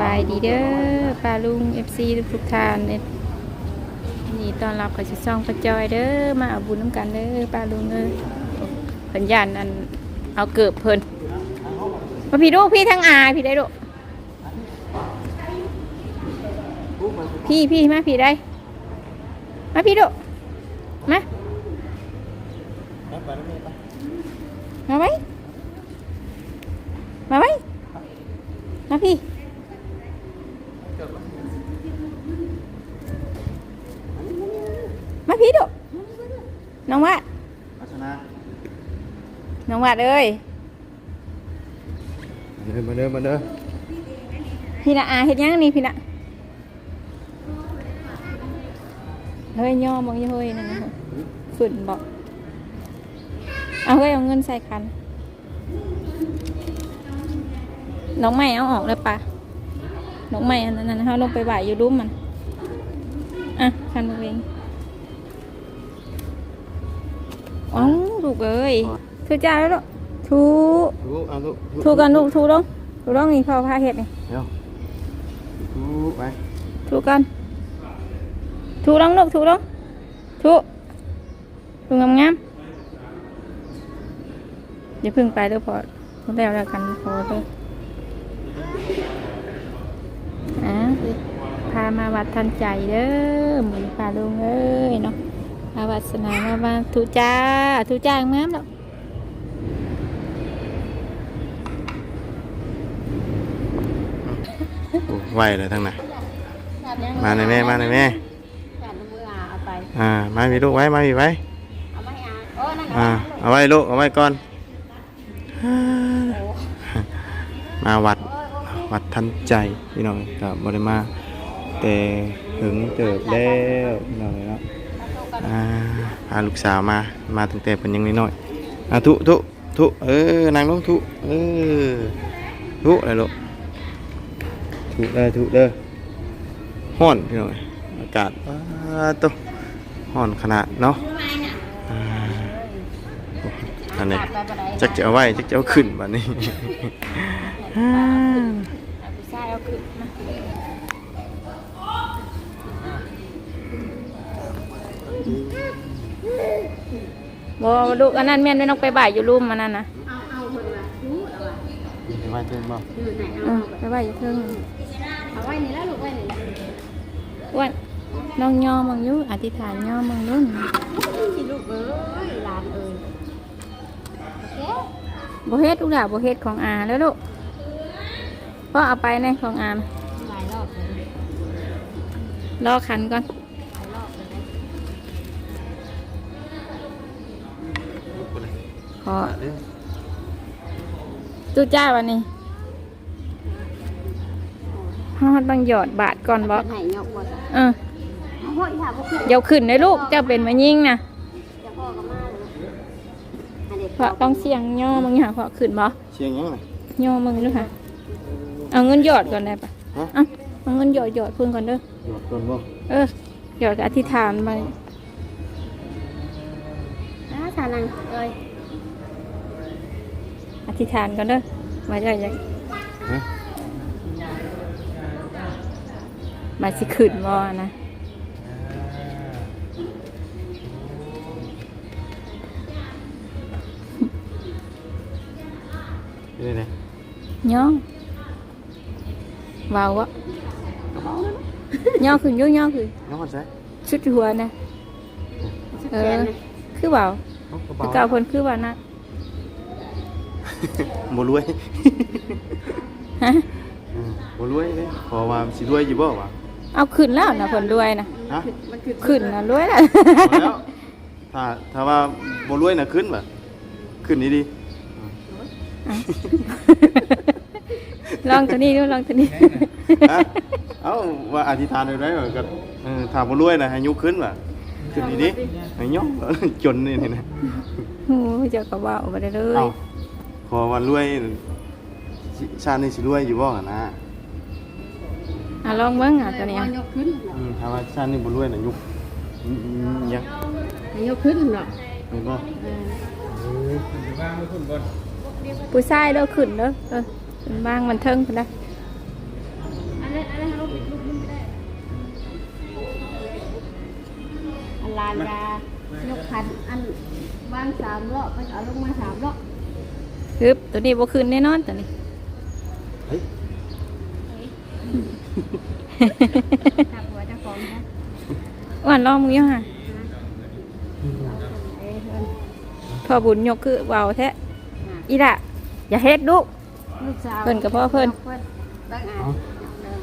บายดีเด้อป้าลุง FC ทุกๆท่านเนี่ยนี่ตอนรับกับชิซองประจอยเด้อมาเอาบุญน้ำกันเด้อป้าลุงเด้อเพิ่นยันอันเอาเกิบเพิ่นมาพี่ลูกพี่ทั้งอาพี่ได้ลูกพี่พี่มาพี่ได้มาพี่ลูกมามาไว้มาไว้มาพี่ มา พี่ดุน้องวัดพัฒนาน้องวัดเอ้ยเดินมาเดินมาเดินพี่น่ะอาเฮ็ดหยังนี่พี่น่ะเฮ้ยย่อมองอย่าเฮ้ยนั่นนะฝืนบอกเอาเฮ้ยเอาเงินใส่คันน้องใหม่เอาออกเลยปะน้องใหม่อันนั้นนะเขาลงไปบ่ายอยู่รูมมันอะคันมือเอง ลูกเอ้ยทูจ้าแล้วลูกทูถูเอาลูกทูกันลูกทูลงทูลงนี่พ่อพาเห็ดนี่เดี๋ยวถูไปทูกันทูลงลูกทูลงทูทูงามงามๆอย่าเพึ่งไปเด้อพอแล้วแล้วกันพอเด้ออะพามาวัดทันใจเด้อหมือนพาลุงเอ้ยเนาะ มาวัดสนามาบ้านทูจ้าทูจ้างามแล้วไหวเลยทั้งนั้นมาในอยแม่มาในอยแม่การมือเอาไปอ่ามามีลูกไว้มามีไว้เอามาให้อาโอ้นั่นอ่าเอาไว้ลูกเอาไว้ก่อนมาวัดวัดทันใจพี่น้องกับบริมา แต่ถึงเติบแล้วพี่น้องเนาะ อ่าพาลูกสาวมา มาตั้งแต่เป็นยังน้อยๆอะทุทุทุเออนางลงทุเออทุอะไรลูกถูกเลยถูกเลยห้อนพี่น้อยอากาศว้าตัวห้อนขนาดเนาะอันนี้จักจะเอาไว้จักจะเอาขึ้นแบบนี้อ่าเอาไปใส่เอาขึ้นมา บ่ลูกอันนั้นแม่นไม่ต้องไปบ่ายอยู่รูมมันนั่นนะไว้เทิงบ่อือไปบ่ายอยู่เทิงเอาไว้นี่แล้วลูกไว้นี่แล้วอ้วนน้องย่อมังอยู่อธิษฐานย่อมังนู่นสิลูกเอ้ยหลานเอ้ยโอเคบ่เฮ็ดลูกหล่ะบ่เฮ็ดของอาแล้วลูกพ่อเอาไปในของอาหลายรอบเลยรอขันก่อน อตู้จ้าวันนี้ฮอดต้องหยอดบาทก่อนบ่เพิ่นให้ยกบ่จ้ะเออเอาห้อยค่ะบ่ขึ้นเดี๋ยวขึ้นเลยลูกเจ้าเป็นมายิ่งนะจะพ่อก็มาเลยให้เด็กเพราะต้องเสียงย่อมึงหาเพราะขึ้นบ่เชียงยังไงย่อมึงด้วยค่ะ เอาเงินหยอดก่อนได้ปะฮะเอาเอาเงินหยอดหยอดเพิ่งก่อนเด้อหยอดก่อนบ่เออหยอดกับอธิษฐานไปอ่าสานังเอ้ย อธิษฐานก่อนเด้อมาจะอยากฮะมาสิขึ้นบ่นะนี่เลยย่อวาวะย่อขึ้นอยุ่ย่อขึ้นน้องคนใส่ชุดหัวนะเออคือเบาน้องกระแต่เป๋าเก่าคนคือว่านะ บ่รวยฮะอืมบ่รวยเลยขอว่าสิรวยอยู่บ่วะ เอาขึ้นแล้วนะผลรวยนะฮะ มันคือขึ้นนะรวยแล้วพอแล้วถ้าถ้าว่าบ่รวยน่ะขึ้นบ่ขึ้นนี่ดีลองตัวนี้ดูลองตัวนี้ฮะเอ้าว่าอธิษฐานได้ไหมว่าก็เออถ้าบ่รวยน่ะให้ยกขึ้นว่ะขึ้นนี่ดิให้ยกจนนี่นี่นะ โอ้ยเจ้าก็ว่าออกมาได้เลย เอ้า พอวันรวยชาตินี้สิรวยอยู่บ้างนะอะลองเบิ้งอะตอนนี้อืมถ้าว่าชาตินี้บ่รวยน่ะยุกยังให้ยกขึ้นเหรอเห็นบ่เออผู้ยเด้อขึ้นเด้อเออนบ้างมันเทิงพุ่นนะอันนั้นอันนั้นลูกลูกขึ้นไม่ได้อันลานยายกขันอันบ้างสามรอบมัเอาลงมาสามรอบ ฮึบตัวนี้บ่ขึ้นแน่นอนตัวนี้เฮ้ยจับหัวเจ้าของนะอ้วนลองมึงอยู่ห่ะเอ้ยเพิ่นพ่อบุญยกคือเบาแท้อีละอย่าเฮ็ดลูกลูกสาวเพิ่นกับพ่อเพิ่นเพิ่นเบิ่งอะเดิน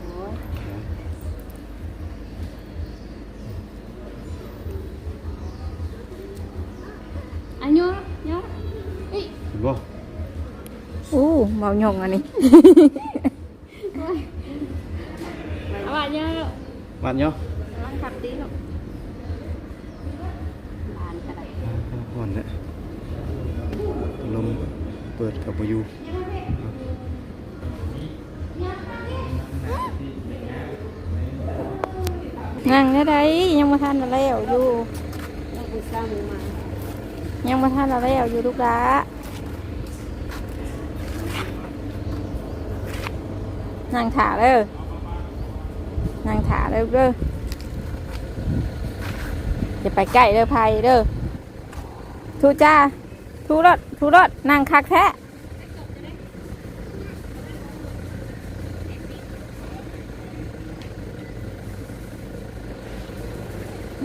โอ้ยอันยอเนาะเอ้ย เห็นบ่ อู้เบาหยงอันนี้ เอาว่าเยอะลูกบ้านเนาะลองขับตีลูกบานกระไดก่อนเนี่ยลมเปิดกับบ่อยู่นั่งได้ไดยังมาทานอะไรอยู่ต้องไปสร้างมันมายังมาทานอะไรอยู่ลูกหละ นั่งถาเด้อนั่งถาเด้อเด้ออย่าไปใกล้เด้อภัยเด้อทูจ้าทูรถทูรถนั่งคักแท้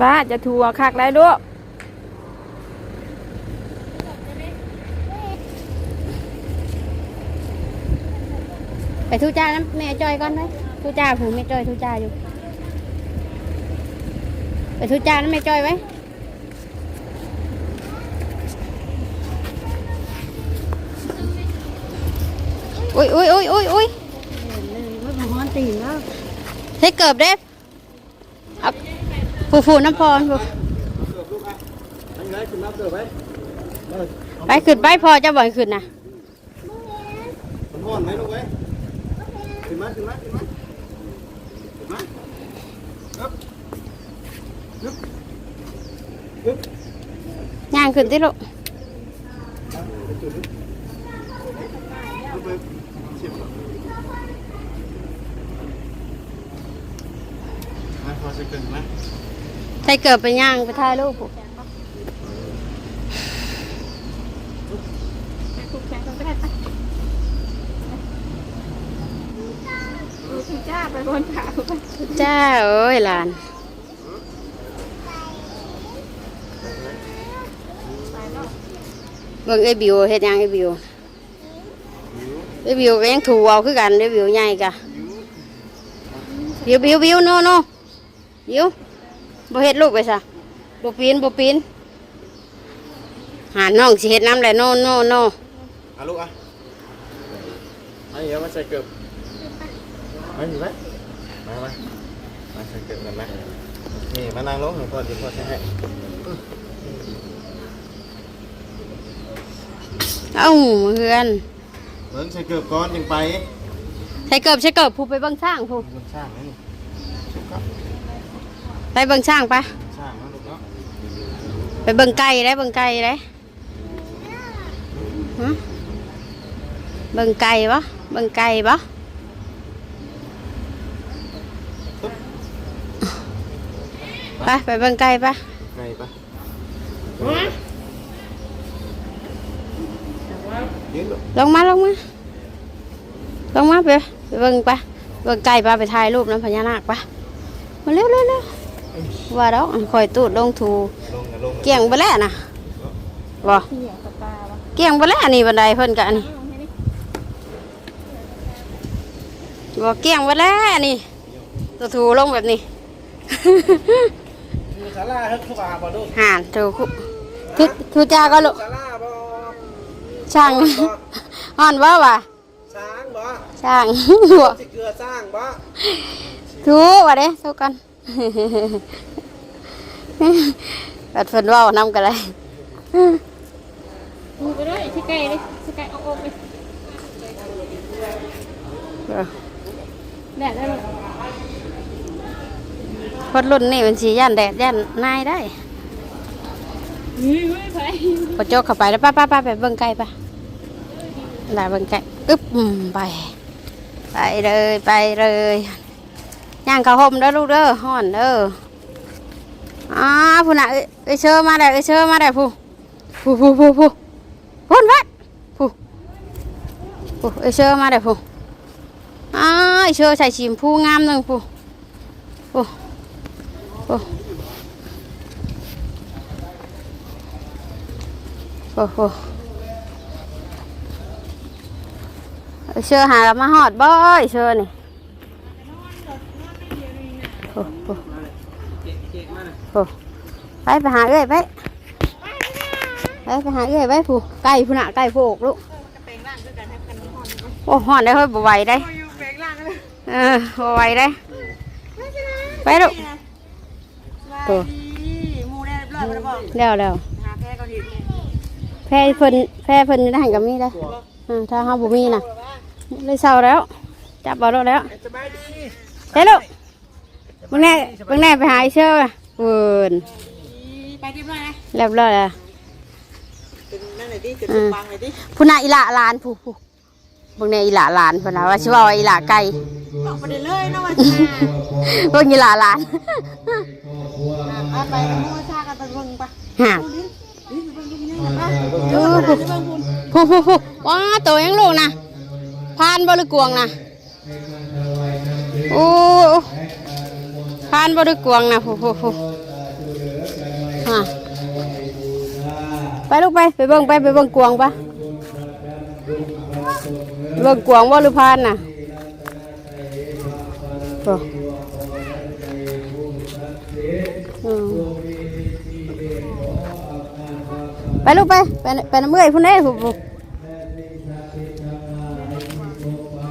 บ้าจะทัวคักได้ลูกไปทุจ้านะแม่จอย ก่อนไหมทุจ้าผูแม่จอยทุจ้าอยู่ไปทุจ้านะแม่จอยไว้อุ้ยอุ้ยอุ้ยอุ้ยอุ้ยให้เกิ ขึ้นไปพอจะบ่อยขึ้นนะมันฮ้อนไหมลูกเว้ยขึ้นมาขึ้นมาขึ้นมาขึ้นมาฮึบฮึบฮึบย่างขึ้นที่ลูกฮึบไปเสียบก่อนมาพอจะขึ้นไหมใส่เกิบไปย่างไปถ่ายรูป จ้าไปบนขาจ้าเอ้ยหลาน เบิ่งไอ้บิวเฮ็ดหยังไอ้บิวไอ้บิวก็ยังถูเอาคือกันไอ้บิวใหญ่กะบิวบิวบิวโนโนบิวบ่เฮ็ดลูกไปซะบ่ปีนบ่ปีนหาน้องสิเฮ็ดน้ำแหละโนโนโนอะลูกอะมาเดี๋ยวมาใส่เกือบ มาอยู่ไหมมามามาใส่เกือบกันไหมนี่มานั่งลงหลวงพ่อเดี๋ยวพ่อใช้ให้เอ้าเฮือนเบิ้งใส่เกือบก่อนยังไปใส่เกิบใส่เกิบผู้ไปเบิ่งสร้างผู้มันสร้างนะนี่ครับไปเบิ่งสร้างปะสร้างนะลูกเนาะไปเบิ่งไก่ได้เบิ่งไก่ได้ฮะเบิ่งไก่ปะเบิ่งไก่ปะ ไปไปเบิ่งไก่ปะไงปะยืนลูกลงมาลงมาลงมาไปไปเบิ่งปะเบิ่งไก่ปะไปถ่ายรูปน้ำพญานาคปะมาเร็วเร็วเร็วว่าดอกคอยตูดลงถูลงนะลงนะเกี่ยงไปแล้วนะบ่เกี่ยงไปแล้วนี่บันไดเพิ่นกะนี่บ่เกี่ยงไปแล้วนี่ตัวถูลงแบบนี้ มีศาลาเฮ็ดทุกอาบ่ลูกห่านถูคุทุทุจาก็ลูกศาลาบ่ช่างห่อนว่าวะช้างบ่ช่างหัวสิเกลือสร้างบ่ถูว่าเด้ถูกันบัดเพิ่นเว้านำกันเลยดูไปด้วยชิไก่เลยชิไก่เอาอกเลยแดดได้เลยคนรุ่นนี่มันสิย่านแดดย่านนายได้อุ้ยอุ้ยไปพอโจกเข้าไปแล้วป้าป้าป้าไปเบิ่งไก่ปะลาเบิ่งไก่อึ๊บอืมไป ไปเลยไปเลยย่างข้าวห่มเด้อลูกเด้อห่อนเด้ออ้าผู้น่ะเอ้ยเอ้ยเชิญมาได้เอ้ยเชิญมาได้ผู้ผู้ผู้ผู้ผู้พุ่นวัดผู้ผู้เอ้ยเชิญมาได้ผู้อ้าเอ้ยเชิญใส่ชิมผู้งามหนึ่งผู้ผู้ ผู้ผู้ผู้เอ้ยเชิญหามาหอดบ่อยเชิญนี่โอ้โหโอ้ไปไปหาเอ้ยไปไปไปหาเอ้ยไปผู้ไก่ผู้น่ะไก่ผู้อกลูกโอ้หอนได้เฮ้ยบ่ไหวได้เออบ่ไหวได้ไปลูก ตัวหมูได้เรียบร้อยแล้วบอกแล้วแล้วหาแพ้ก่อนอีกแพ้เพิ่นแพ้เพิ่นได้หันกับมีได้ออถ้าเฮาบ่มีน่ะเลยเศร้าแล้ว จับเอาแล้วแล้วสบายดีเฮ้ยลูกมึงแน่มึงแน่ไปหาไอ้เชื่อว่ะเวิร์นไปเรียบร้อยนะเรียบร้อยแล้วเป็นนั่นไหนดิจุดปังไหนดิผู้น่ะอีหละหลานผู้ผู้ เบิ่งแน่อีหละหลานเพิ่นน่ะว่าสิว่าอีหละไก่ออกไปเลยนะวันเบิ่งอีหละหลานไปไปมูชากันไปเบิ่งไปห่างลิ้นลิ้นไปเบิ่งนี่นะเออผู้ผู้ผู้ผู้ว้าตัวยังลูกนะพานบ่หรือกวงนะโอ้พานบ่หรือกวงนะผู้ผู้ผู้ฮะไปลูกไปไปเบิ่งไปไปเบิ่งกวงปะไป เบิ่งกวงบ่หรือพานน่ะโอ้อืมไปลูกไป ไปไปน้ำเบื่อยพุ่นเด้ผู้ผู้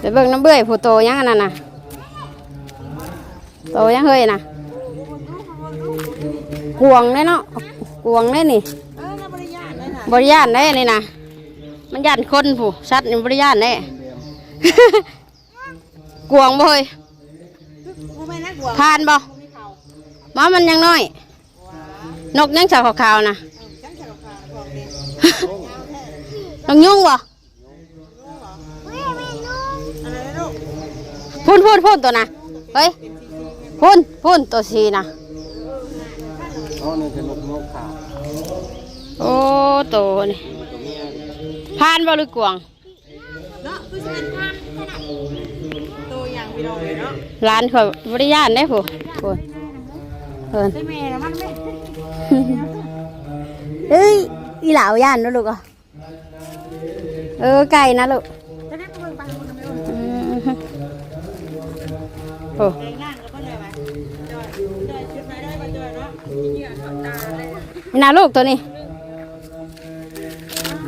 ไปเบิ่งน้ำเบื่อยผู้โตยังอันนั้นน่ะโตยังเฮ้ยน่ะกวงเด้เนาะกวงเด้นี่เออน้ำบริยานเลยนะบริยานได้นี่นะ มันย่านคนผู้ชัดนี่บริยานได้กวงบ่เฮ้ยกูไม่น่ากลัวทานบ่มีเขาหมามันยังน้อย นกยังสาวขาวๆนะจังฉลองขาบอกเด็กนกยุงบ่อะไรนะลูกพุ่นพุ่นพุ่นตัวนะเฮ้ยพุ่นพุ่นตัวสีนะอ๋อนี่เป็นนกนกขาโอ้ตัวนี่ พานบ่หรือกวางเนาะคือฉันทานขนาดตัวอย่างพี่น้องเลยเนาะร้านเขาบริยานได้ผู้พุ่นเพิ่นได้แม่แล้วมันไม่เอ้ยอีหลาวย่านนะลูกอะเออไก่นะลูกจะได้เบิ่งไปเบิ่งไปเบิ่งอืมโอ้แดงล่างก็เลยไปจอยจอยชุดไหนได้มาจอยเนาะเหยื่อถอดตาเลย นี่นะลูกตัวนี้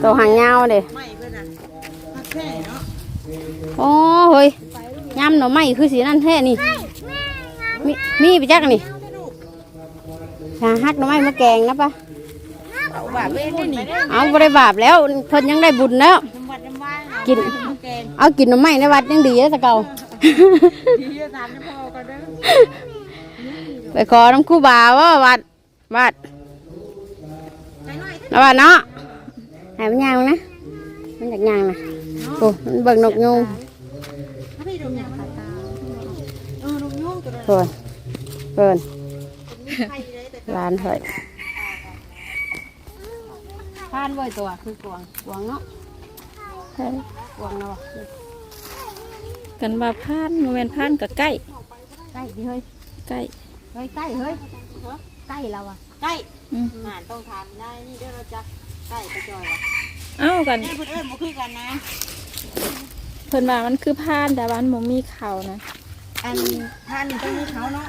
ตัวหางยาวเด้ไม่เพื่อนน่ะพักแค่เนาะโอ้เฮ้ยยำหน่อไม้คือสีนั่นแท้นี่มีมีไปจักนี่หาฮักหน่อไม้มาแกงนะปะเอาแบบเว้นได้นี่เอาบริบาปแล้วเพิ่นยังได้บุญแล้วจังหวัดจังหวัดกินแกงเอากินหน่อไม้ในวัดยังดีแล้วแต่เก่าดีจะทานให้พ่อก็ได้ไปขอน้ำครู่บาว่าวัดวัดไปหน่อยนะวัดเนาะ ให้มันยางนะมันอยากยางนะโอ้มันเบิ่งนกยูงถ้าพี่ดูเนี่ยมันตาเออลูกยุ่งตัวนั้นเพิ่นเพิ่นไข่เลยแต่ร้านเพิ่นพานไว้ตัวคือกวางกวางเนาะกวางเนาะกันว่าพานโมเมนพานกับใกล้ใกล้ดิเฮ้ยใกล้เฮ้ยใกล้เฮ้ยใกล้เราอะใกล้อืมหานต้องทานได้นี่เดี๋ยวเราจะ ใกล้ไปจอยวะเอ้ากันนี่เพื่อนเอิ้นมาคุยกันนะ เพิ่นว่ามันคือพานแต่ว่ามันบ่มีเขานะ อันท่านต้องมีเขาเนาะ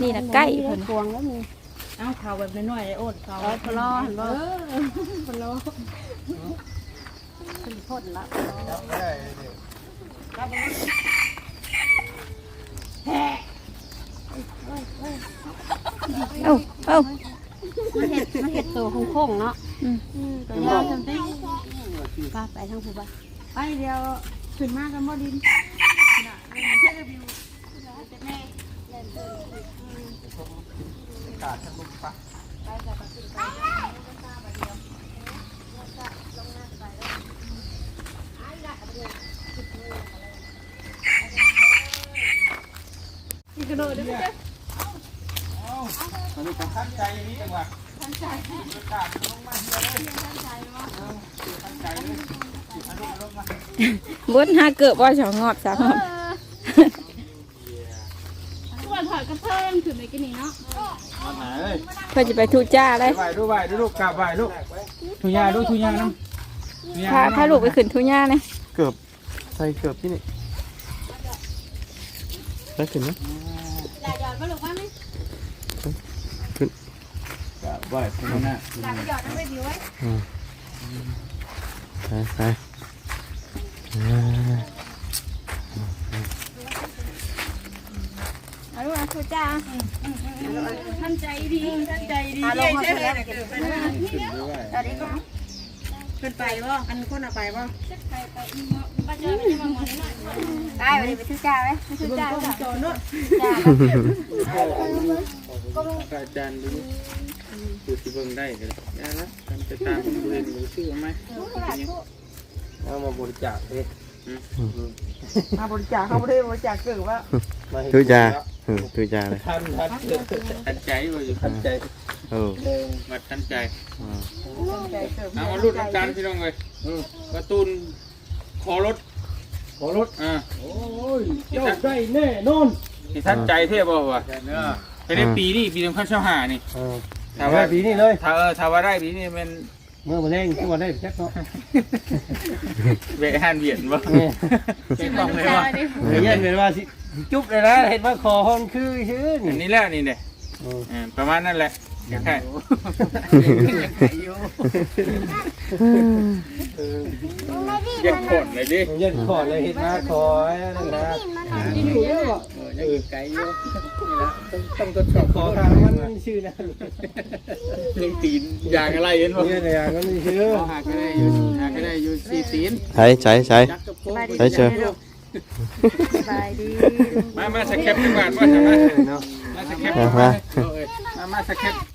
นี่นะใกล้เพิ่นกวางแล้วมีเอาเขาแบบน้อยๆเลยโอดเขาร้อยพลอเห็นบ่พะโล้ขึ้นพ่นละเอ้าเอ้ามันเห็ดมันเห็ดตัวโค้งๆเนาะ อืมตัวใหญ่จำได้ป้าไปทางผู้บ้านไปเดียวขึ้นมากันบ่ดินเกระโดดได้ไหมมันมีความตั้งใจอย่างนี้จังหวะ บนหาเกิบว่าสองงอบสามงอบตัวถอดกระเพิ่งถึงในกินนี่เนาะมาไหนเอ้ยเพื่อจะไปทูจ้าเลยไหวดูไหวดูลูกกราบไหวลูกทุยาดูทุยาน้ำพาพาลูกไปขึ้นทูย่าเลยเกือบใส่เกือบที่นี่ได้ถึงไหม หลายหยอดมาลูกว่าไหมกราบไหวทุยาหลายหยอดนั่งไปดีไว้ไปไปอ่าเอาลูกเอาทูจ้าท่านใจดีท่านใจดีใช่ใช่เลยขึ้นไปบ่อันคนเอาไปบ่ได้ไปไปทุจ้าไว้ขึ้นจ้าจอดเนาะอาจารย์ดู ดูสิเบิ่งได้เลยได้แล้วทำไปตามดูเองดูชื่อไหมเอามาบริจาคเลยมาบริจาคเขาไม่ได้บริจาคเกิดว่าทุยาทุยาเลยทันทันทันใจว่าอยู่ทันใจโอ้มาทันใจเอามารุ่นน้ำตาลพี่น้องเลยการ์ตูนขอรถขอรถอ่าโอ้ยเจ้าได้แน่นอนที่ท่านใจเทียบบ่วะแต่ในปีนี้ปีสองพันสิบห้านี่ ถ้าว่าปีนี้เลยถ้าเออถ้าว่าได้ปีนี้มันเมื่อมาเล่งที่วันได้แจ็คเนาะเวะหันเวียนบ่เช็คกล้องเลยว่าเย็นเป็นว่าสิจุ๊บเลยนะเห็นว่าคอห้องคือชื่ออันี่นนี้แหละนี่เด้อ่าประมาณนั้นแหละ แค่เย็นขนเลยดิเย็นคอเลยเห็นหน้าคอนั่นนะกินอยู่เยอะบ่เออไก่เยอะนี่ละต้องต้องทดสอบคอทางมันชื่อนะเรื่องตีนอย่างอะไรเห็นบ่เนี่ยเนี่ยก็มีชื่อหาก็ได้อยู่หาก็ได้อยู่สี่ตีนใช่ใช่ใช่จักกับโค้งใช่เชิญสบายดีมามาสแคปดีกว่าว่าจะมาเนาะมาสแคปมามามามามาสแคป